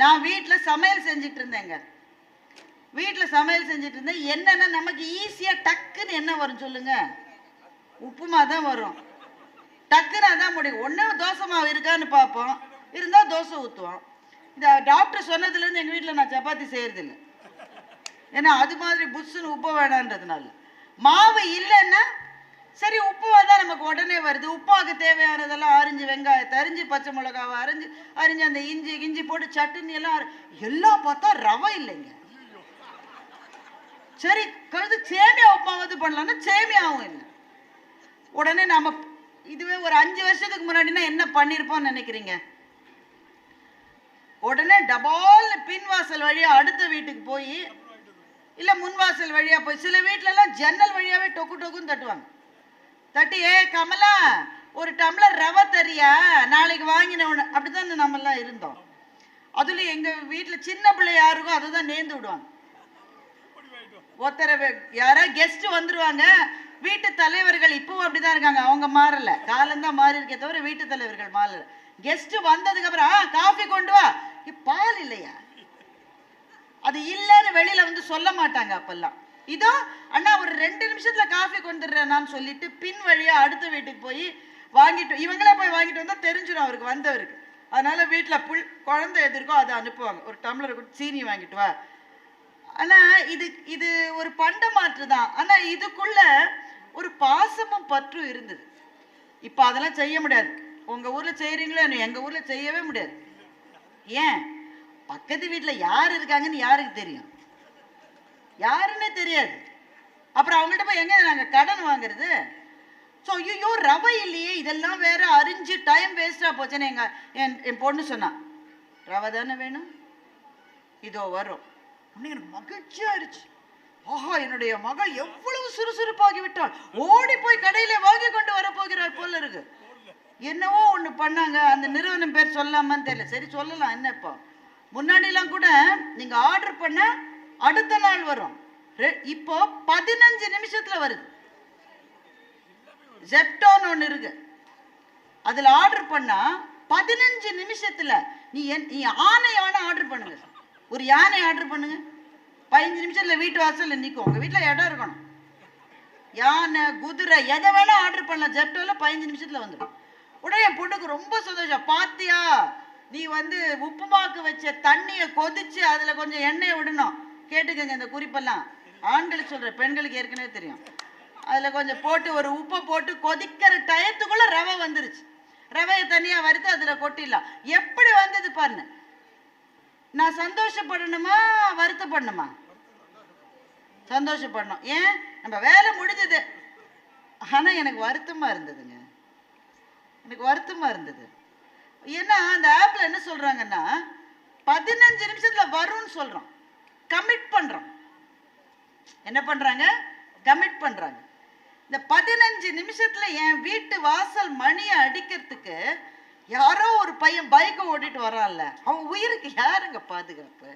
நான் வீட்டில் சமையல் செஞ்சுட்டு இருந்தேங்க வீட்டில் சமையல் செஞ்சுட்டு இருந்தேன் என்னன்னா நமக்கு ஈஸியாக டக்குன்னு என்ன வரும் சொல்லுங்க? உப்புமா தான் வரும். டக்குன்னு அதான் முடியும். ஒன்று தோசை மாவு இருக்கான்னு பார்ப்போம். இருந்தால் தோசை ஊற்றுவோம் இந்த டாக்டர் சொன்னதுலேருந்து எங்கள் வீட்டில் நான் சப்பாத்தி செய்யறதில்ல. ஏன்னா அது மாதிரி புஷ்ஷுன்னு உப்பு வேணான்றதுனால. மாவு இல்லைன்னா சரி உப்பு தான் நமக்கு உடனே வருது. உப்பாக்கு தேவையானதெல்லாம் அரிஞ்சு வெங்காயத்தை அரிஞ்சு பச்சை மிளகாவை அரிஞ்சு அரிஞ்சு அந்த இஞ்சி கிஞ்சி போட்டு சட்டுன்னு எல்லாம் அரி- எல்லாம் பார்த்தா ரவை இல்லைங்க. சரி கழுது சேமியா உப்பாவது பண்ணலாம்னா சேமியாவும் இல்லை. உடனே நாம இதுவே ஒரு அஞ்சு வருஷத்துக்கு முன்னாடினா என்ன பண்ணியிருப்போம்னு நினைக்கிறீங்க? உடனே டபால்னு பின்வாசல் வழியா அடுத்த வீட்டுக்கு போய் இல்ல முன்வாசல் வழியா போய் சில வீட்ல எல்லாம் ஜன்னல் வழியாவே டொக்கு டொக்குன்னு தட்டுவாங்க. தட்டி ஏ கமலா ஒரு டம்ளர் ரவை தெரியா? நாளைக்கு வாங்கினவன அப்படிதான் நம்ம எல்லாம் இருந்தோம். அதுலேயும் எங்க வீட்டில் சின்ன பிள்ளை யாருக்கும் அதை தான் நேர்ந்து விடுவாங்க. ஒருத்தர யாரா கெஸ்ட் வந்துருவாங்க. வீட்டு தலைவர்கள் இப்பவும் அப்படிதான் இருக்காங்க. அவங்க மாறல. காலம்தான் மாறி இருக்கே தவிர வீட்டு தலைவர்கள் மாறல. கெஸ்ட் வந்ததுக்கு அப்புறம் "ஆ, காஃபி கொண்டு வா. "இ, பால் இல்லையா? அது இல்லைன்னு வெளியில வந்து சொல்ல மாட்டாங்க அப்பெல்லாம். இதோ அண்ணா ஒரு ரெண்டு நிமிஷத்துல காஃபி கொண்டுடுறேன்னு சொல்லிட்டு பின் வழியா அடுத்த வீட்டுக்கு போய் வாங்கிட்டு இவங்களே போய் வாங்கிட்டு வந்தா தெரிஞ்சிடும் அவருக்கு வந்தவருக்கு. அதனால வீட்டுல புல் குழந்தை எது இருக்கோ அதை அனுப்புவாங்க. ஒரு டம்ளர் கொடுத்து சீனி வாங்கிட்டு வா. ஆனா இது இது ஒரு பண்டமாற்று தான். ஆனா இதுக்குள்ள ஒரு பாசமும் பற்றும் இருந்தது. இப்போ அதெல்லாம் செய்ய முடியாது. உங்க ஊர்ல செய்யறீங்களோ எங்க ஊர்ல செய்யவே முடியாது. ஏன்? பக்கத்து வீட்டுல யார் இருக்காங்கன்னு யாருக்கு தெரியும்? யாருன்னே தெரியாது. அப்புறம் அவங்கள்ட்ட போய் எங்க நாங்கள் கடன் வாங்குறது? ஸோ ஐயோ ரவை இல்லையே இதெல்லாம் வேற அரிஞ்சு டைம் வேஸ்டாக போச்சுன்னு எங்க என் என் பொண்ணு சொன்னான் ரவை தானே வேணும்? இதோ வரும். உடனே எனக்கு மகிழ்ச்சியா இருச்சு ஆஹா என்னுடைய மகள் எவ்வளவு சுறுசுறுப்பாகி விட்டாள். ஓடி போய் கடையில வாங்கி கொண்டு வர போகிறார் போல இருக்கு. என்னவோ ஒன்று பண்ணாங்க அந்த நிறுவனம் பேர் சொல்லாமான்னு தெரியல. சரி சொல்லலாம் என்ன இப்போ? முன்னாடிலாம் கூட நீங்கள் ஆர்டர் பண்ண அடுத்த நாள் வரும். ரெ- இப்போ பதினஞ்சு நிமிஷத்துல வருது. ஜெப்டோன்னு ஒன்று இருக்கு. அதுல ஆர்டர் பண்ணா பதினஞ்சு நிமிஷத்துல நீ என் நீ ஆனை யானை ஆர்டர் பண்ணுங்க. ஒரு யானை ஆர்டர் பண்ணுங்க. பதினஞ்சு நிமிஷத்துல வீட்டு வாசல்ல நிற்கும் உங்க வீட்டுல இடம் இருக்கணும். யானை குதிரை எதை வேணா ஆர்டர் பண்ணலாம். ஜெப்டோல பதினஞ்சு நிமிஷத்துல வந்துடும். உடனே என் பொண்ணுக்கு ரொம்ப சந்தோஷம். பாத்தியா நீ வந்து உப்புமாக்கு வச்ச தண்ணியை கொதிச்சு அதுல கொஞ்சம் எண்ணெயை விடணும். கேட்டுக்கங்க இந்த குறிப்பெல்லாம். ஆண்களுக்கு சொல்ற பெண்களுக்கு ஏற்கனவே தெரியும். அதுல கொஞ்சம் போட்டு ஒரு உப்பை போட்டு கொதிக்கிற டயத்துக்குள்ள ரவை வந்துருச்சு. ரவையை தனியா வறுத்து அதுல கொட்டிடலாம். எப்படி வந்தது பாருங்க. நான் சந்தோஷப்படணுமா வருத்தப்படணுமா? சந்தோஷப்படணும். ஏன்? நம்ம வேலை முடிஞ்சது. ஆனா எனக்கு வருத்தமா இருந்ததுங்க. எனக்கு வருத்தமா இருந்தது. ஏன்னா அந்த ஆப்ல என்ன சொல்றாங்கன்னா பதினஞ்சு நிமிஷத்துல வரும்னு சொல்றோம். கமிட் பண்றோம். என்ன பண்றாங்க? கமிட் பண்றாங்க. இந்த பதினஞ்சு நிமிஷத்துல என் வீட்டு வாசல் மணியை அடிக்கிறதுக்கு யாரோ ஒரு பையன் பைக்கை ஓட்டிட்டு வரான்ல. அவன் உயிருக்கு யாருங்க பாதுகாப்பு?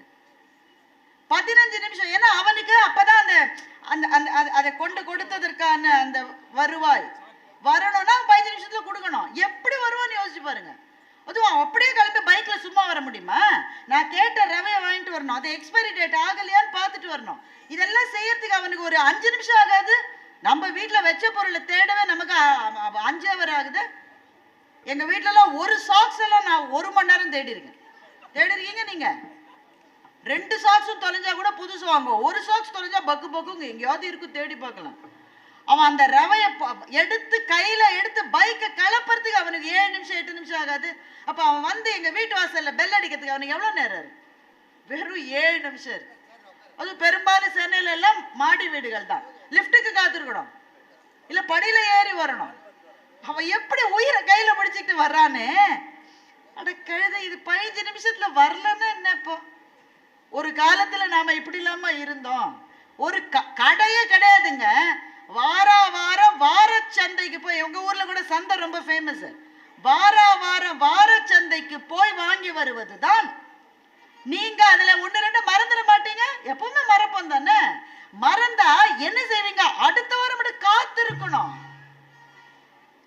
பதினஞ்சு நிமிஷம். ஏன்னா அவனுக்கு அப்பதான் அந்த அந்த அந்த அந்த- அதை கொண்டு கொடுத்ததற்கான அந்த வருவாய். வரணும்னா பதினஞ்சு நிமிஷத்துல கொடுக்கணும். எப்படி வருவான்னு யோசிச்சு பாருங்க. அதுவும் அப்படியே கிளம்பி பைக்ல சும்மா வர முடியுமா? நான் கேட்ட ரவையை வாங்கிட்டு வரணும். அது எக்ஸ்பைரி டேட் ஆகலையான்னு பார்த்துட்டு வரணும். இதெல்லாம் செய்யறதுக்கு அவனுக்கு ஒரு அஞ்சு நிமிஷம் ஆகாது. நம்ம வீட்டில் வச்ச பொருளை தேடவே நமக்கு அஞ்சே அஞ்சு அவர் ஆகுது. எங்கள் வீட்டிலலாம் ஒரு சாக்ஸ் எல்லாம் நான் ஒரு மணி நேரம் தேடிருக்கேன் தேடிருக்கீங்க தேடி இருக்கீங்க ரெண்டு சாக்ஸும் தொலைஞ்சா கூட புதுசு வாங்குவோம். ஒரு சாக்ஸ் தொலைஞ்சா பக்கு பக்குங்க எங்கேயாவது இருக்கும் தேடி பார்க்கலாம். அவன் அந்த ரவையை எடுத்து கையில எடுத்து பைக்கை கலப்புறதுக்கு அவனுக்கு ஏழு நிமிஷம் எட்டு நிமிஷம் ஆகாது. அப்ப அவன் வந்து எங்க வீட்டு வாசல்ல பெல் அடிக்கிறதுக்கு அவனுக்கு எவ்வளவு நேரம் இருக்கு? வெறும் ஏழு நிமிஷம் இருக்கு. அது பெரும்பாலும் சென்னையில எல்லாம் மாடி வீடுகள் தான். லிஃப்ட்டுக்கு காத்திருக்கணும் இல்ல படியில ஏறி வரணும். அவன் எப்படி உயிரை கையில பிடிச்சிட்டு வர்றானே? அட கழுத இது பதினஞ்சு நிமிஷத்துல வரலன்னா என்ன இப்போ? ஒரு காலத்துல நாம இப்படி இல்லாம இருந்தோம். ஒரு க- கடையே கிடையாதுங்க. வாரா வாரம் வார சந்தைக்கு போய் உங்க ஊர்ல கூட சந்தை ரொம்ப ஃபேமஸ் வாரா வாரம் வார சந்தைக்கு போய் வாங்கி வருவதுதான். நீங்க அதுல ஒண்ணு ரெண்டு மறந்துட மாட்டீங்க. எப்பவுமே மறப்போம் தானே? மறந்தா என்ன செய்வீங்க? அடுத்த வாரம் மட்டும் காத்திருக்கணும்.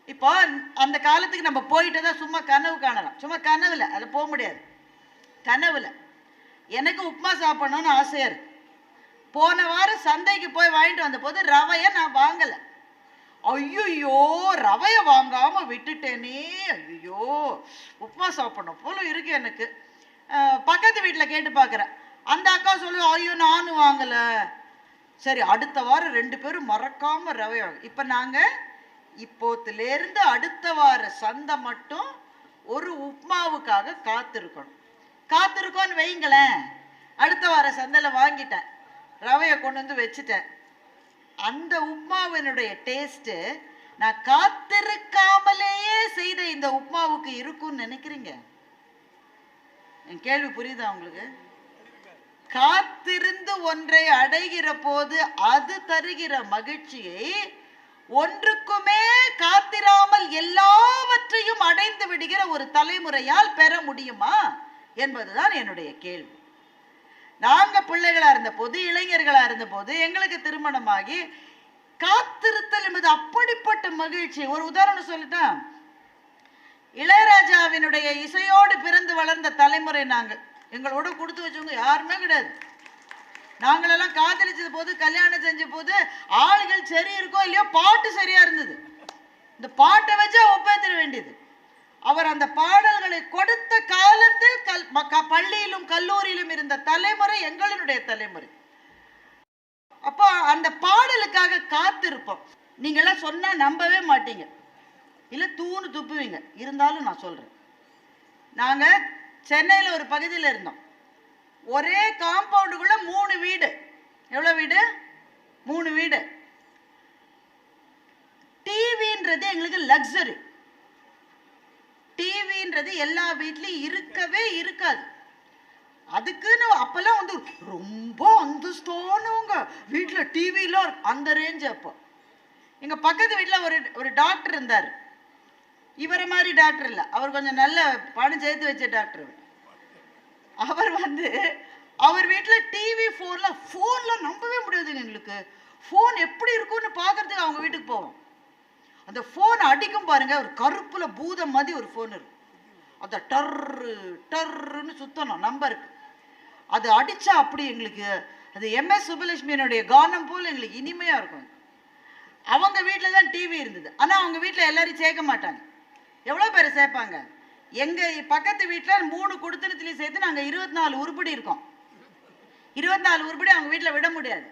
இப்போ அந்த காலத்துக்கு நம்ம போயிட்டு தான் சும்மா கனவு காணலாம். சும்மா கனவுல அதுல போக முடியாது. கனவுல. எனக்கு உப்புமா சாப்பிடணும்னு ஆசையா இருக்கு. போன வாரம் சந்தைக்கு போய் வாங்கிட்டு வந்த போது ரவையை நான் வாங்கல. ஐயோ ரவையை வாங்காம விட்டுட்டேனே. ஐயோ உப்புமா சாப்பிடணும் போல இருக்கு எனக்கு. பக்கத்து வீட்டில் கேட்டு பார்க்குறேன் அந்த அக்கா சொல்லு ஐயோ நானும் வாங்கல. சரி அடுத்த வாரம் ரெண்டு பேரும் மறக்காம ரவை வாங்க. இப்போ நாங்கள் இப்போத்துலேருந்து அடுத்த வார சந்தை மட்டும் ஒரு உப்மாவுக்காக காத்திருக்கணும். காத்திருக்கோன்னு வைங்களேன் அடுத்த வார சந்தையில் வாங்கிட்டேன். ரவையை கொண்டு வந்து வச்சுட்டேன். அந்த உப்மாவினுடைய டேஸ்ட்டு நான் காத்திருக்காமலேயே செய்த இந்த உப்மாவுக்கு இருக்கும்னு நினைக்கிறீங்க? என் கேள்வி புரியுதா உங்களுக்கு? காத்திருந்து ஒன்றை அடைகிற போது அது தருகிற மகிழ்ச்சியை ஒன்றுக்குமே காத்திராமல் எல்லாவற்றையும் அடைந்து விடுகிற ஒரு தலைமுறையால் பெற முடியுமா? என்பதுதான் என்னுடைய கேள்வி. நாங்க பிள்ளைகளா இருந்த போது இளைஞர்களா இருந்த போது எங்களுக்கு திருமணமாகி காத்திருத்தல் என்பது அப்படிப்பட்ட மகிழ்ச்சி. ஒரு உதாரணம் சொல்லிட்டேன் இளையராஜாவினுடைய இசையோடு பிறந்து வளர்ந்த தலைமுறை நாங்கள். எங்களோட கொடுத்து வச்சவங்க யாருமே கிடையாது. நாங்களெல்லாம் காதலிச்சது போது கல்யாணம் செஞ்ச போது ஆளுகள் சரி இருக்கோ இல்லையோ பாட்டு சரியா இருந்தது. இந்த பாட்டை வச்சா ஒப்பேத்திட வேண்டியது. அவர் அந்த பாடல்களை கொடுத்த காலத்தில் கல் ம- க- பள்ளியிலும் கல்லூரியிலும் இருந்த தலைமுறை எங்களினுடைய தலைமுறை. அப்போ அந்த பாடலுக்காக காத்திருப்போம். நீங்களாம் சொன்னால் நம்பவே மாட்டீங்க. இல்லை தூணு துப்புவீங்க. இருந்தாலும் நான் சொல்கிறேன் நாங்கள் சென்னையில் ஒரு பகுதியில் இருந்தோம். ஒரே காம்பவுண்டுக்குள்ளே மூணு வீடு. எவ்வளோ வீடு? மூணு வீடு. டிவின்றது எங்களுக்கு லக்ஸரி டிவின்றது எல்லா வீட்லயும் இருக்கவே இருக்காது. அதுக்குன்னு அப்பெல்லாம் வந்து ரொம்ப அந்தஸ்தானவங்க. வீட்டில் டிவிலாம் அந்த ரேஞ்ச் அப்போ. எங்கள் பக்கத்து வீட்டில் ஒரு ஒரு டாக்டர் இருந்தார். இவரை மாதிரி டாக்டர் இல்லை. அவர் கொஞ்சம் நல்ல பணம் சேர்த்து வச்ச டாக்டர் அவர் வந்து அவர் வீட்டில் டிவி ஃபோன்லாம் ஃபோன்லாம் நம்பவே முடியாதுங்க எங்களுக்கு. ஃபோன் எப்படி இருக்கும்னு பார்க்கறதுக்கு அவங்க வீட்டுக்கு போவோம். அந்த ஃபோன் அடிக்கும் பாருங்க ஒரு கருப்புல பூதம் மாதிரி ஒரு ஃபோன் இருக்கும் அந்த டர்ரு டர்ருன்னு சுத்தணும் நம்பருக்கு அது அடிச்சா அப்படி எங்களுக்கு அது எம்எஸ் சுப்பலட்சுமியினுடைய கானம் போல் எங்களுக்கு இனிமையாக இருக்கும். அவங்க வீட்டில் தான் டிவி இருந்தது. ஆனால் அவங்க வீட்டில் எல்லாரையும் சேர்க்க மாட்டாங்க. எவ்வளோ பேர் சேர்ப்பாங்க? எங்கள் பக்கத்து வீட்டில் மூணு குடுத்தனத்துலேயும் சேர்த்து நாங்கள் இருபத்தி நாலு உருப்படி இருக்கோம். இருபத்தி நாலு உருப்படி அவங்க வீட்டில் விட முடியாது.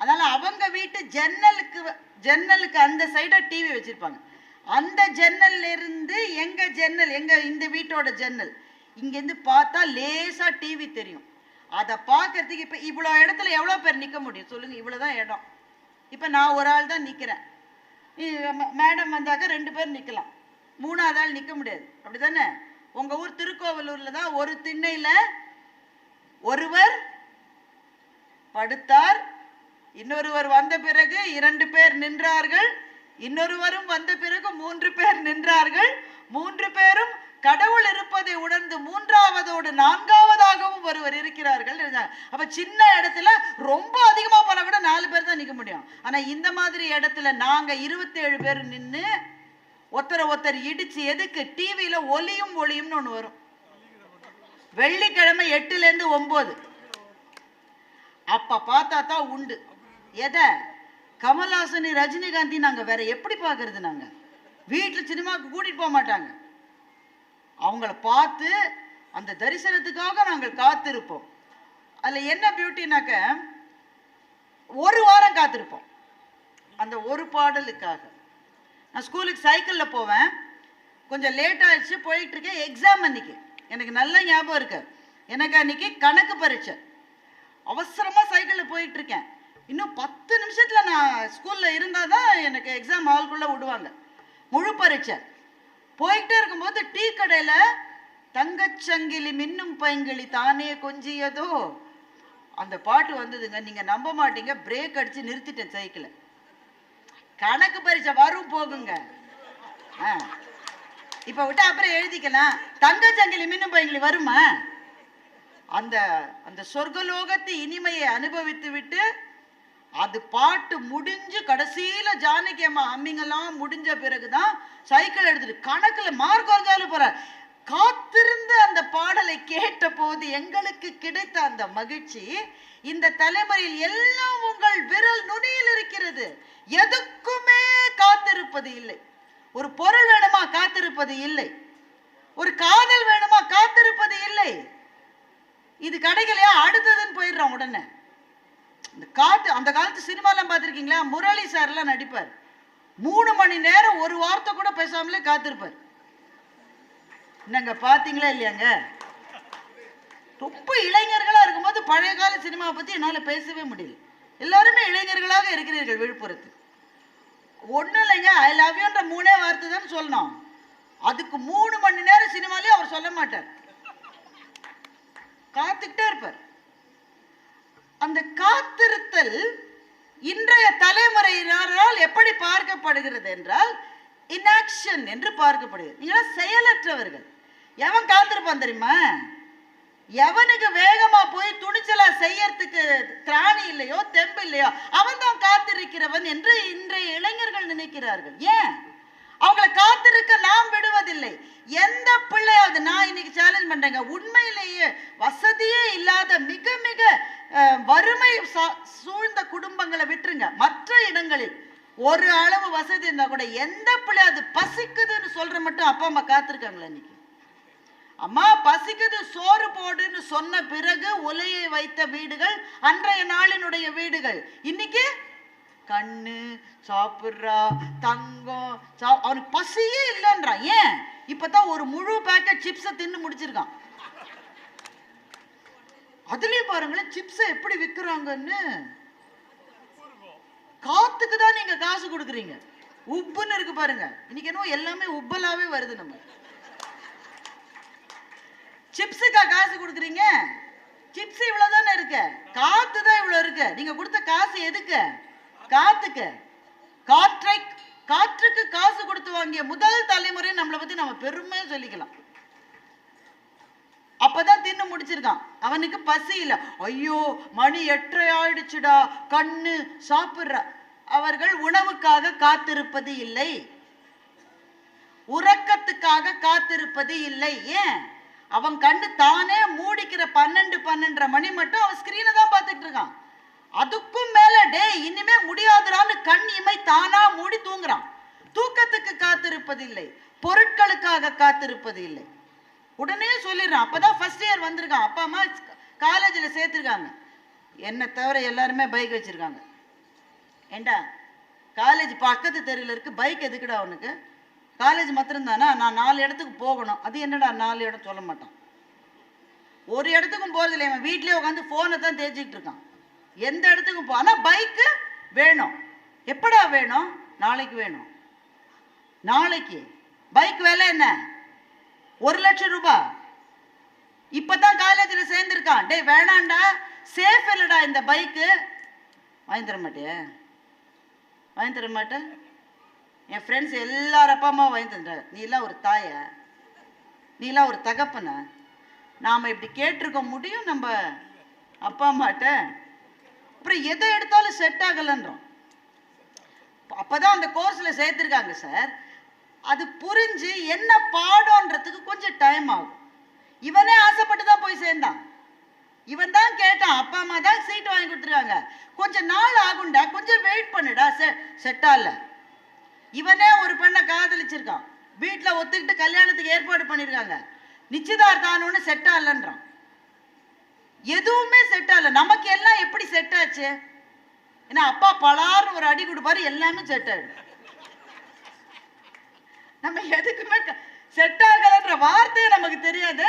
அதனால் அவங்க வீட்டு ஜன்னலுக்கு ஜன்னலுக்கு அந்த சைடாக டிவி வச்சுருப்பாங்க. அந்த ஜன்னல்லேருந்து எங்கள் ஜன்னல் எங்கள் இந்த வீட்டோட ஜன்னல் இங்கேருந்து பார்த்தா லேசாக டிவி தெரியும். அதை பார்க்கறதுக்கு இப்போ இவ்வளோ இடத்துல எவ்வளோ பேர் நிற்க முடியும்? சொல்லுங்கள் இவ்வளோ தான் இடம். இப்போ நான் ஒரு ஆள் தான் நிற்கிறேன் மேடம் வந்தாக்க ரெண்டு பேர் நிற்கலாம் மூணாவது ஆள் நிற்க முடியாது. அப்படி தானே உங்கள் ஊர் திருக்கோவலூரில் தான் ஒரு திண்ணையில் ஒருவர் படுத்தார் இன்னொருவர் வந்த பிறகு இரண்டு பேர் நின்றார்கள். இன்னொருவரும் வந்த பிறகு மூன்று பேர் நின்றார்கள். மூன்று பேரும் கடவுள் இருப்பதை உணர்ந்து மூன்றாவதோடு நான்காவதாகவும் ஒருவர் இருக்கிறார்கள் அப்ப சின்ன இடத்துல ரொம்ப அதிகமா போன கூட நாலு பேர் தான் நிக்க முடியும். ஆனா இந்த மாதிரி இடத்துல நாங்க இருபத்தி ஏழு பேர் நின்று ஒருத்தரை ஒருத்தர் இடிச்சு எதுக்கு? டிவியில ஒலியும் ஒளியும்னு ஒண்ணு வரும். வெள்ளிக்கிழமை எட்டுல இருந்து ஒன்பது அப்ப பார்த்தா தான் உண்டு. எதை? கமல்ஹாசன் ரஜினிகாந்தி நாங்கள் வேற எப்படி பார்க்கறது நாங்கள் வீட்டில் சினிமாவுக்கு கூட்டிகிட்டு போக மாட்டாங்க. அவங்கள பார்த்து அந்த தரிசனத்துக்காக நாங்கள் காத்திருப்போம். அதில் என்ன பியூட்டினாக்க ஒரு வாரம் காத்திருப்போம். அந்த ஒரு பாடலுக்காக. நான் ஸ்கூலுக்கு சைக்கிளில் போவேன். கொஞ்சம் லேட் ஆயிடுச்சு போயிட்டு இருக்கேன் எக்ஸாம் அன்னைக்கு. எனக்கு நல்ல ஞாபகம் இருக்கு. எனக்கு அன்னைக்கு கணக்கு பரீட்சை. அவசரமாக சைக்கிளில் போயிட்டு இருக்கேன் இன்னும் பத்து நிமிஷத்தில் நான் ஸ்கூலில் இருந்தால் தான் எனக்கு எக்ஸாம் ஹால்குள்ளே விடுவாங்க. முழு பரீட்சை. போய்கிட்டே இருக்கும்போது டீ கடையில் தங்கச்சங்கிலி மின்னும் பைங்கிளி தானே கொஞ்சியதோ? அந்த பாட்டு வந்ததுங்க. நீங்கள் நம்ப மாட்டீங்க. பிரேக் அடித்து நிறுத்திட்டேன் சைக்கிளை. கணக்கு பரீட்சை வரும் போகுங்க. ஆ. இப்போ விட்டா அப்புறம் எழுதிக்கலாம். தங்கச்சங்கிலி மின்னும் பைங்கிளி வருமா? அந்த அந்த சொர்க்கலோகத்து இனிமையை அனுபவித்து விட்டு அது பாட்டு முடிஞ்சு கடைசியில ஜானகி அம்மா அம்மிங்கெல்லாம் முடிஞ்ச பிறகுதான் சைக்கிள் எடுத்துட்டு கணக்குல மார்க் வந்தாலும் போற. காத்திருந்த அந்த பாடலை கேட்ட போது எங்களுக்கு கிடைத்த அந்த மகிழ்ச்சி இந்த தலைமுறையில் எல்லாம் உங்கள் விரல் நுனியில் இருக்கிறது. எதுக்குமே காத்திருப்பது இல்லை. ஒரு பொருள் வேணுமா காத்திருப்பது இல்லை. ஒரு காதல் வேணுமா காத்திருப்பது இல்லை. இது கிடைக்கலையா அடுத்ததுன்னு போயிடுறோம் உடனே. இந்த காட்டு அந்த காலத்து சினிமாலாம் பார்த்துருக்கீங்களா? முரளி சார்லாம் நடிப்பார். மூணு மணி நேரம் ஒரு வார்த்தை கூட பேசாமலே காத்திருப்பார். என்னங்க பார்த்தீங்களா இல்லையாங்க? ரொம்ப இளைஞர்களாக இருக்கும்போது பழைய கால சினிமாவை பற்றி என்னால் பேசவே முடியல. எல்லாருமே இளைஞர்களாக இருக்கிறீர்கள் விழுப்புரத்து ஒன்றும் இல்லைங்க ஐ லவ் யூன்ற மூணே வார்த்தை தான் சொல்லணும். அதுக்கு மூணு மணி நேரம் சினிமாலே அவர் சொல்ல மாட்டார். காத்துக்கிட்டே இருப்பார். அந்த காத்திருத்தல் இன்றைய தலைமுறையினரால் எப்படி பார்க்கப்படுகிறது என்றால் இன்ஆக்ஷன் என்று பார்க்கப்படுகிறது. நீங்க செயலற்றவர்கள். எவன் காத்திருப்பான் தெரியுமா? எவனுக்கு வேகமா போய் துணிச்சலா செய்யறதுக்கு திராணி இல்லையோ தெம்பு இல்லையோ அவன் தான் காத்திருக்கிறவன் என்று இன்றைய இளைஞர்கள் நினைக்கிறார்கள். ஏன்? அவங்களை காத்திருக்க நாம் விடுவதில்லை. எந்த பிள்ளையாவது நான் இன்னைக்கு சேலஞ்ச் பண்றேங்க. உண்மையிலேயே வசதியே இல்லாத மிக மிக வறுமை சூழ்ந்த குடும்பங்களை விட்டுருங்க. மற்ற இடங்களில் ஒரு அளவு வசதி இருந்தா கூட எந்த பிள்ளை அது பசிக்குதுன்னு சொல்ற மட்டும் அப்பா அம்மா காத்திருக்காங்களா இன்னைக்கு? அம்மா பசிக்குது சோறு போடுன்னு சொன்ன பிறகு உலையை வைத்த வீடுகள் அன்றைய நாளினுடைய வீடுகள். இன்னைக்கு கண்ணு சாப்பிட்றா தங்கம் சா அவனுக்கு பசியே இல்லைன்றான். ஏன்? இப்பதான் ஒரு முழு பேக்கெட் சிப்ஸை தின்னு முடிச்சிருக்கான். அதுலயும் பாருங்களேன் சிப்ஸை எப்படி விற்கிறாங்கன்னு காத்துக்கு தான் நீங்க காசு கொடுக்குறீங்க. உப்புன்னு இருக்கு பாருங்க. இன்னைக்கு என்னவோ எல்லாமே உப்பலாவே வருது நம்ம. சிப்ஸுக்கா காசு கொடுக்குறீங்க? சிப்ஸ் இவ்வளோ தானே இருக்கு? காத்து தான் இவ்வளவு இருக்கு. நீங்க கொடுத்த காசு எதுக்கு? காத்துக்கு. காற்றை காற்றுக்கு காசு கொடுத்து வாங்கிய முதல் தலைமுறை நம்மளை பத்தி நம்ம பெருமை சொல்லிக்கலாம். அப்பதான் தின்னு முடிச்சிருக்கான். அவனுக்கு பசி இல்ல. ஐயோ மணி எட்டரை ஆயிடுச்சுடா. கண்ணு சாப்பிடுற. அவர்கள் உணவுக்காக காத்திருப்பது இல்லை. உறக்கத்துக்காக காத்திருப்பது இல்லை. ஏன்? அவன் கண்ணு தானே மூடிக்கிற பன்னெண்டு பன்னெண்டரை மணி மட்டும் அவன் ஸ்கிரீனை தான் பார்த்துட்டு இருக்கான். அதுக்கும் மேல டேய் இனிமே முடியாதுடான்னு கண் இமை தானா மூடி தூங்குறான். தூக்கத்துக்கு காத்திருப்பது இல்லை பொருட்களுக்காக காத்திருப்பது இல்லை உடனே சொல்லிடுறான். அப்பதான் ஃபர்ஸ்ட் இயர் வந்திருக்கான். அப்பா அம்மா காலேஜில் சேர்த்துருக்காங்க. என்னை தவிர எல்லாருமே பைக் வச்சிருக்காங்க. ஏண்டா காலேஜ் பக்கத்து தெருவில் இருக்கு பைக் எதுக்குடா அவனுக்கு காலேஜ் மாத்திரம் நான் நாலு இடத்துக்கு போகணும். அது என்னடா நாலு இடம் சொல்ல மாட்டான்? ஒரு இடத்துக்கும் போறதில்லை. இவன் வீட்லேயே உட்காந்து ஃபோனை தான் தேய்ச்சிக்கிட்டு இருக்கான். எந்த இடத்துக்கும் போனால் பைக்கு வேணும். எப்படா வேணும்? நாளைக்கு வேணும். நாளைக்கு. பைக் விலை என்ன? ஒரு லட்சம் ரூபாய் இப்பதான் காலேஜில் சேர்ந்துருக்கான். டேய் வேணாண்டா சேஃப் இல்லடா இந்த பைக்கு வாங்கி தர வாங்கி தர மாட்டேன் என் ஃப்ரெண்ட்ஸ் எல்லார் அப்பா அம்மா வாங்கி தந்துட்டாரு நீலாம் ஒரு தாய. நீலாம் ஒரு தகப்பன. நாம் இப்படி கேட்டிருக்க முடியும் நம்ம அப்பா அம்மாட்ட? அப்புறம் எதை எடுத்தாலும் செட் ஆகலைன்றோம். அப்பதான் அந்த கோர்ஸில் சேர்த்துருக்காங்க சார் அது புரிஞ்சு என்ன பாடம்ன்றதுக்கு கொஞ்சம் டைம் ஆகும். இவனே ஆசைப்பட்டு தான் போய் சேர்ந்தான். இவன் தான் கேட்டான் அப்பா அம்மா தான் சீட் வாங்கி கொடுத்துருக்காங்க. கொஞ்சம் நாள் ஆகும்டா கொஞ்சம் வெயிட் பண்ணுடா செ செட்டால இவனே ஒரு பெண்ணை காதலிச்சிருக்கான். வீட்டில் ஒத்துக்கிட்டு கல்யாணத்துக்கு ஏற்பாடு பண்ணியிருக்காங்க நிச்சயதார்த்தம் செட் ஆகலன்றான் எதுவுமே செட் ஆகல. நமக்கு எல்லாம் எப்படி செட் ஆச்சு? ஏன்னா அப்பா பலார்னு ஒரு அடி கொடுப்பாரு எல்லாமே செட் ஆயிடும். நம்ம எதுக்குமே செட் ஆகலன்ற வார்த்தையே நமக்கு தெரியாது.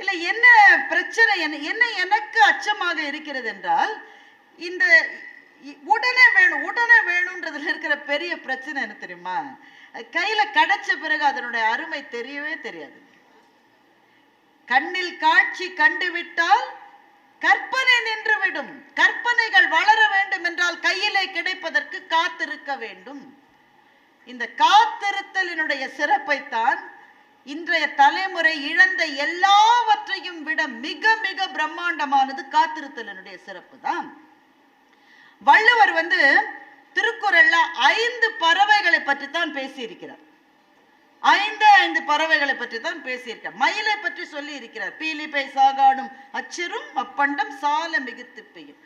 இல்ல என்ன பிரச்சனை என்ன என்ன எனக்கு அச்சமாக இருக்கிறது என்றால் இந்த உடனே வேணும் உடனே வேணும்ன்றதுல இருக்கிற பெரிய பிரச்சனை என்ன தெரியுமா? கையில கிடைச்ச பிறகு அதனுடைய அருமை தெரியவே தெரியாது. கண்ணில் காட்சி கண்டுவிட்டால் கற்பனை நின்றுவிடும். கற்பனைகள் வளர வேண்டும் என்றால் கையிலே கிடைப்பதற்கு காத்திருக்க வேண்டும். இந்த காத்திருத்தலினுடைய சிறப்பைத்தான் இன்றைய தலைமுறை இழந்த எல்லாவற்றையும் விட மிக மிக பிரம்மாண்டமானது காத்திருத்தலினுடைய சிறப்பு தான் வள்ளுவர் வந்து திருக்குறள்ல ஐந்து பறவைகளை பற்றி தான் பேசியிருக்கிறார். ஐந்து ஐந்து பறவைகளை பற்றி தான் பேசியிருக்கார் மயிலை பற்றி சொல்லி இருக்கிறார் பீலிபை சாகாடும் அச்சிரும் அப்பண்டம் சால மிகுத்து பெய்யும்.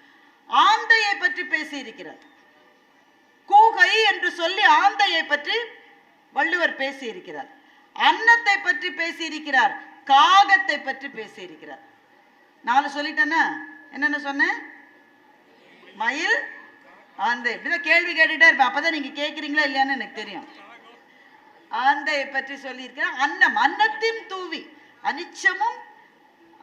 ஆந்தையை பற்றி பேசியிருக்கிறார். கூகை என்று சொல்லி ஆந்தையை பற்றி வள்ளுவர் பேசியிருக்கிறார். அன்னத்தை பற்றி பேசியிருக்கிறார். காகத்தை பற்றி பேசியிருக்கிறார். நாலு சொல்லிட்டேன்னா என்னென்ன சொன்னேன்? மயில் ஆந்தை. இப்படிதான் கேள்வி கேட்டுட்டே இருப்பேன். அப்பதான் நீங்க கேட்குறீங்களா இல்லையான்னு எனக்கு தெரியும். ஆந்தையை பற்றி சொல்லியிருக்கிறேன் அன்னம் அன்னத்தின் தூவி அனிச்சமும்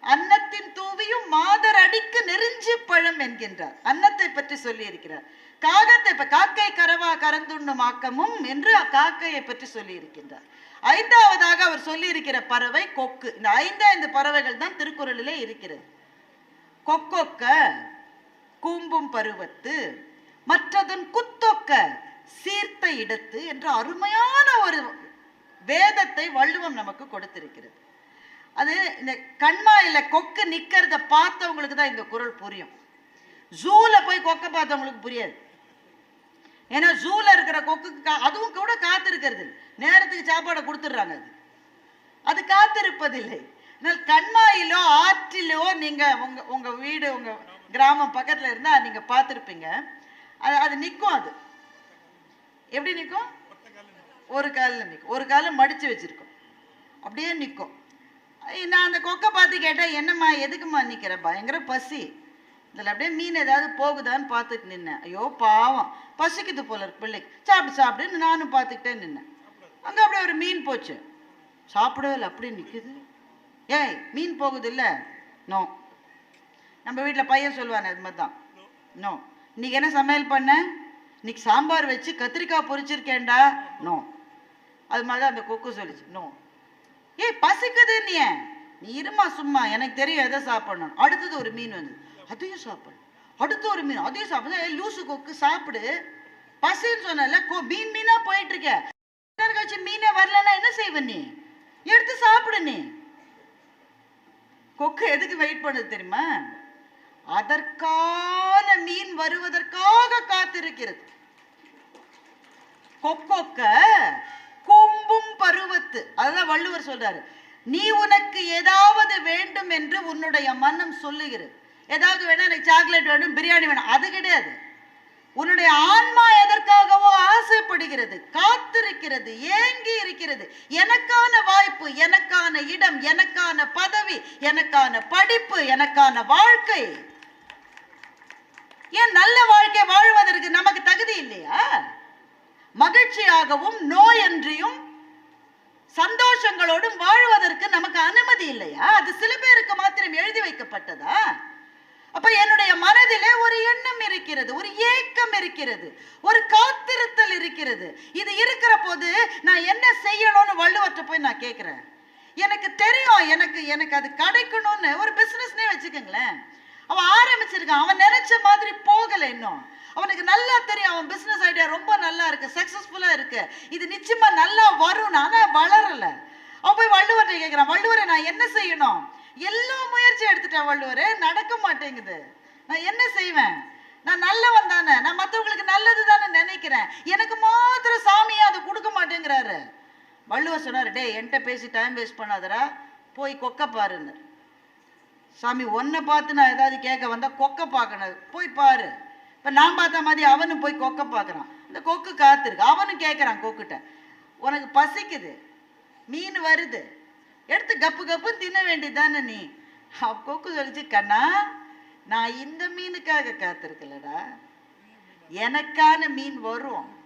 அன்னத்தின் தூவியும் மாதர் அடிக்கு நெருஞ்சி பழம் என்கின்றார். அன்னத்தை பற்றி சொல்லியிருக்கிறார். காகத்தை இப்ப காக்கை கரவா கரந்துண்ணும் ஆக்கமும் என்று காக்கையை பற்றி சொல்லியிருக்கின்றார். ஐந்தாவதாக அவர் சொல்லியிருக்கிற பறவை கொக்கு. இந்த ஐந்து பறவைகள் தான் திருக்குறளிலே இருக்கிறது. கொக்கொக்க கூம்பும் பருவத்து மற்றதன் குத்தொக்க சீர்த்த இடத்து என்ற அருமையான ஒரு வேதத்தை வள்ளுவம் நமக்கு கொடுத்திருக்கிறது. அது இந்த கண்மாயில கொக்கு நிக்கிறத பார்த்தவங்களுக்கு தான் இந்த குரல் புரியும். ஜூல போய் கொக்கை பார்த்தவங்களுக்கு புரியாது. ஏன்னா ஜூல இருக்கிற கொக்குக்கு கா- அதுவும் கூட காத்திருக்கிறது நேரத்துக்கு சாப்பாடை கொடுத்துடுறாங்க அது. அது காத்திருப்பதில்லை. ஆனால் கண்மாயிலோ ஆற்றிலோ நீங்க உங்க உங்க வீடு உங்க கிராமம் பக்கத்துல இருந்தா நீங்க பார்த்துருப்பீங்க. அது அது நிற்கும் அது. எப்படி நிற்கும் ஒரு காலில் நிற்கும் ஒரு காலில் மடித்து வச்சுருக்கோம். அப்படியே நிற்கும் நான் அந்த கொக்கை பார்த்து கேட்டேன் என்னம்மா எதுக்கும்மா நிற்கிற பயங்கர பசி. இதில் அப்படியே மீன் ஏதாவது போகுதான்னு பார்த்துட்டு நின்னேன். ஐயோ பாவம். பசிக்குது போல இருக்கு பிள்ளைக்கு. சாப்பிட்டு சாப்பிடுன்னு நானும் பார்த்துக்கிட்டே நின்னேன். அங்கே அப்படியே ஒரு மீன் போச்சு. சாப்பிடவே இல்லை அப்படியே நிற்குது ஏய் மீன் போகுது இல்லை? நோ. நம்ம வீட்டில் பையன் சொல்லுவானே அது மாதிரி தான். நோ. இன்னைக்கு என்ன சமையல் பண்ண? இன்னைக்கு சாம்பார் வச்சு கத்திரிக்காய் பொறிச்சிருக்கேன்டா நோ அது மாதிரி தான் அந்த கொக்கு சொல்லிச்சு. நோ ஏய் பசிக்குது நீ. நீ இருமா சும்மா. எனக்கு தெரியும் எதை சாப்பிடணும். அடுத்தது ஒரு மீன் வந்து. அதையும் சாப்பிடு. அடுத்து ஒரு மீன். அதையும் சாப்பிடு. ஏய் லூசு கொக்கு சாப்பிடு. பசின்னு சொன்னல கோ மீன் மீனா போயிட்டு இருக்க கழிச்சு மீனே வரலன்னா என்ன செய்வ நீ? எடுத்து சாப்பிடு நீ. கொக்கு எதுக்கு வெயிட் பண்ணுது தெரியுமா? அதற்கான மீன் வருவதற்காக காத்திருக்கிறது. கொக்கொக்க கொம்பும் பருவத்து. அதுதான் வள்ளுவர் சொல்றாரு. நீ உனக்கு ஏதாவது வேண்டும் என்று உன்னுடைய மனம் சொல்லுகிறது. ஏதாவது வேணா எனக்கு சாக்லேட் வேணும் பிரியாணி வேணும் அது கிடையாது. உன்னுடைய ஆன்மா எதற்காகவோ ஆசைப்படுகிறது காத்திருக்கிறது ஏங்கி இருக்கிறது. எனக்கான வாய்ப்பு எனக்கான இடம் எனக்கான பதவி எனக்கான படிப்பு எனக்கான வாழ்க்கை. ஏன் நல்ல வாழ்க்கை வாழ்வதற்கு நமக்கு தகுதி இல்லையா? மகிழ்ச்சியாகவும் நோயன்றியும் சந்தோஷங்களோடும் வாழ்வதற்கு நமக்கு அனுமதி இல்லையா? அது சில பேருக்கு மாத்திரம் எழுதி வைக்கப்பட்டதா? அப்ப என்னுடைய மனதிலே ஒரு எண்ணம் இருக்கிறது ஒரு ஏக்கம் இருக்கிறது ஒரு காத்திருத்தல் இருக்கிறது. இது இருக்கிற போது நான் என்ன செய்யணும்னு வள்ளுவற்ற போய் நான் கேட்கிறேன் எனக்கு தெரியும் எனக்கு எனக்கு அது கிடைக்கணும்னு ஒரு பிசினஸ்னே வச்சுக்கோங்களேன். அவன் ஆரம்பிச்சிருக்கான் அவன் நினைச்ச மாதிரி போகலை இன்னும். அவனுக்கு நல்லா தெரியும் அவன் பிஸ்னஸ் ஐடியா ரொம்ப நல்லா இருக்கு சக்சஸ்ஃபுல்லா இருக்கு. இது நிச்சயமா நல்லா வரும். ஆனா வளரல. அவன் போய் வள்ளுவர்கிட்ட கேட்கிறான் வள்ளுவரை நான் என்ன செய்யணும்? எல்லா முயற்சியும் எடுத்துட்டேன் வள்ளுவரே நடக்க மாட்டேங்குது. நான் என்ன செய்வேன்? நான் நல்லவன் தானே. நான் மற்றவங்களுக்கு நல்லது தானே நினைக்கிறேன். எனக்கு மாத்திரம் சாமியை அதை கொடுக்க மாட்டேங்கிறாரு. வள்ளுவர் சொன்னார் டேய் என்கிட்ட பேசி டைம் வேஸ்ட் பண்ணாதடா. போய் கொக்க பாருன்னு. சாமி ஒன்றை பார்த்து நான் ஏதாவது கேட்க வந்தால் கொக்க பார்க்கணும். போய் பாரு. இப்போ நான் பார்த்த மாதிரி அவனும் போய் கொக்க பார்க்குறான். இந்த கொக்கு காத்திருக்கு. அவனும் கேட்குறான் கொக்குட்ட. உனக்கு பசிக்குது. மீன் வருது. எடுத்து கப்பு கப்பு தின்ன வேண்டியதானே நீ? கொக்கு சொல்லிச்சு கண்ணா நான் இந்த மீனுக்காக காத்திருக்கலடா. எனக்கான மீன் வரும்.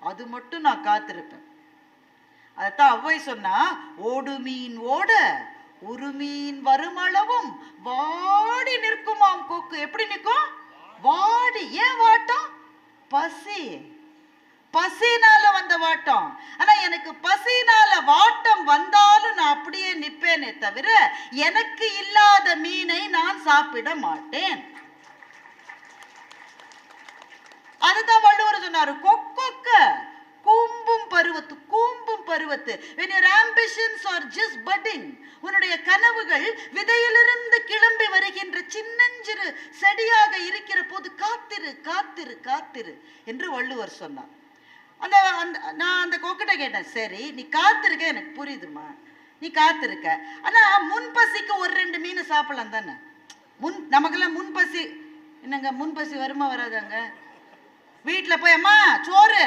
அது மட்டும் நான் காத்திருப்பேன். அதைத்தான் அவ்வை சொன்னா ஓடு மீன் ஓட. ஒரு மீன் வருமளவும் வாடி நிற்குமாம் கொக்கு. எப்படி நிற்கும்? வாடி. ஏன் வாட்டம்? பசி. பசினால வந்த வாட்டம். ஆனா எனக்கு பசினால வாட்டம் வந்தாலும் நான் அப்படியே நிப்பேனே தவிர எனக்கு இல்லாத மீனை நான் சாப்பிட மாட்டேன். அதுதான் வள்ளுவர் சொன்னாரு கொக்கொக்க. கூம்பும் பருவத்து கூம்பும் பருவத்து. When your ambitions are just budding உன்னுடைய கனவுகள் விதையிலிருந்து கிளம்பி வருகின்ற சின்னஞ்சிறு செடியாக இருக்கிற போது காத்திரு காத்திரு காத்திரு என்று வள்ளுவர் சொன்னார். அந்த அந்த நான் அந்த கொக்கிட்ட கேட்டேன் சரி நீ காத்திருக்க எனக்கு புரியுதுமா நீ காத்திருக்க. ஆனா முன்பசிக்கு ஒரு ரெண்டு மீன் சாப்பிடலாம் தானே? முன் நமக்கெல்லாம் முன்பசி என்னங்க முன்பசி வருமா வராதாங்க? வீட்டில் போய் அம்மா சோறு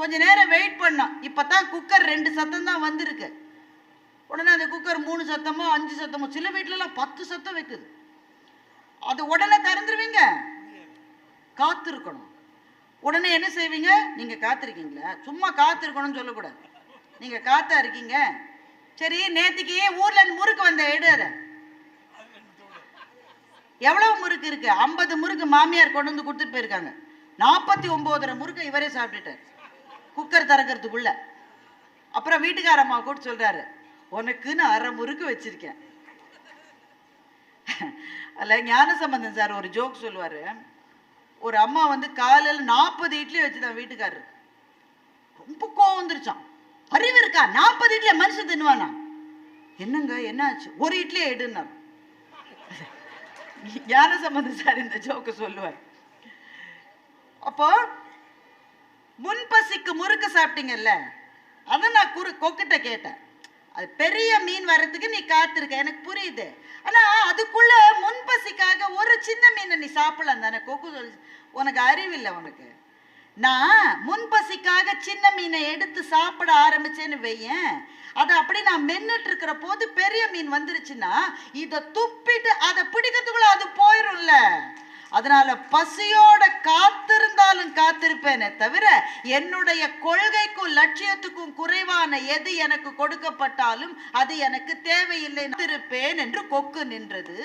கொஞ்ச நேரம் வெயிட் பண்ணோம் இப்போ தான் குக்கர் ரெண்டு சத்தம் தான் வந்திருக்கு. உடனே அந்த குக்கர் மூணு சத்தமோ அஞ்சு சத்தமோ சில வீட்டிலலாம் பத்து சத்தம் வைக்குது. அது உடனே திறந்துருவீங்க. காத்திருக்கணும். உடனே என்ன செய்வீங்க? நீங்க காத்திருக்கீங்களா? சும்மா காத்திருக்கணும்னு சொல்லக்கூடாது. நீங்க காத்தா இருக்கீங்க. சரி நேத்திக்கு ஊர்ல இருந்து முறுக்கு வந்த? எடு எவ்வளவு முறுக்கு இருக்கு? ஐம்பது முறுக்கு மாமியார் கொண்டு வந்து கொடுத்துட்டு போயிருக்காங்க. நாற்பத்தி ஒன்பதரை முறுக்கு இவரே சாப்பிட்டுட்டார். குக்கர் திறக்கிறதுக்குள்ள. அப்புறம் வீட்டுக்காரம்மா கூட சொல்றாரு உனக்குன்னு அரை முறுக்கு வச்சிருக்கேன். அல்ல ஞானசம்பந்தன் சார் ஒரு ஜோக் சொல்லுவாரு. ஒரு அம்மா வந்து காலையில் நாற்பது இட்லி வச்சுதான் வீட்டுக்காரரு ரொம்ப கோவம் வந்துருச்சான் அறிவு இருக்கா? நாற்பது இட்லி மனுஷன் தின்னுவானா? என்னங்க என்னாச்சு? ஒரு இட்லியை எடுன்னார். ஞானசம்பந்தன் சார் இந்த ஜோக்கு சொல்லுவார். அப்போ முன் பசிக்கு முறுக்கு சாப்பிட்டீங்கல்ல? அதை நான் குறு கொக்கிட்ட கேட்டேன். அது பெரிய மீன் வர்றதுக்கு நீ காத்திருக்க எனக்கு புரியுது. ஆனா அதுக்குள்ள முன்பசிக்காக ஒரு சின்ன மீனை நீ சாப்பிடலாம் தானே கொக்கு சொல்லி உனக்கு அறிவில்லை உனக்கு. நான் முன்பசிக்காக சின்ன மீனை எடுத்து சாப்பிட ஆரம்பிச்சேன்னு வையேன். அதை அப்படி நான் மென்னுட்டு இருக்கிற போது பெரிய மீன் வந்துருச்சுன்னா இதை துப்பிட்டு அதை பிடிக்கிறதுக்குள்ள அது போயிரும்ல. அதனால பசியோட காத்திருந்தாலும் காத்திருப்பேனே தவிர என்னுடைய கொள்கைக்கும் லட்சியத்துக்கும் குறைவான எது எனக்கு கொடுக்கப்பட்டாலும் அது எனக்கு தேவையில்லை இருப்பேன் என்று கொக்கு நின்றது.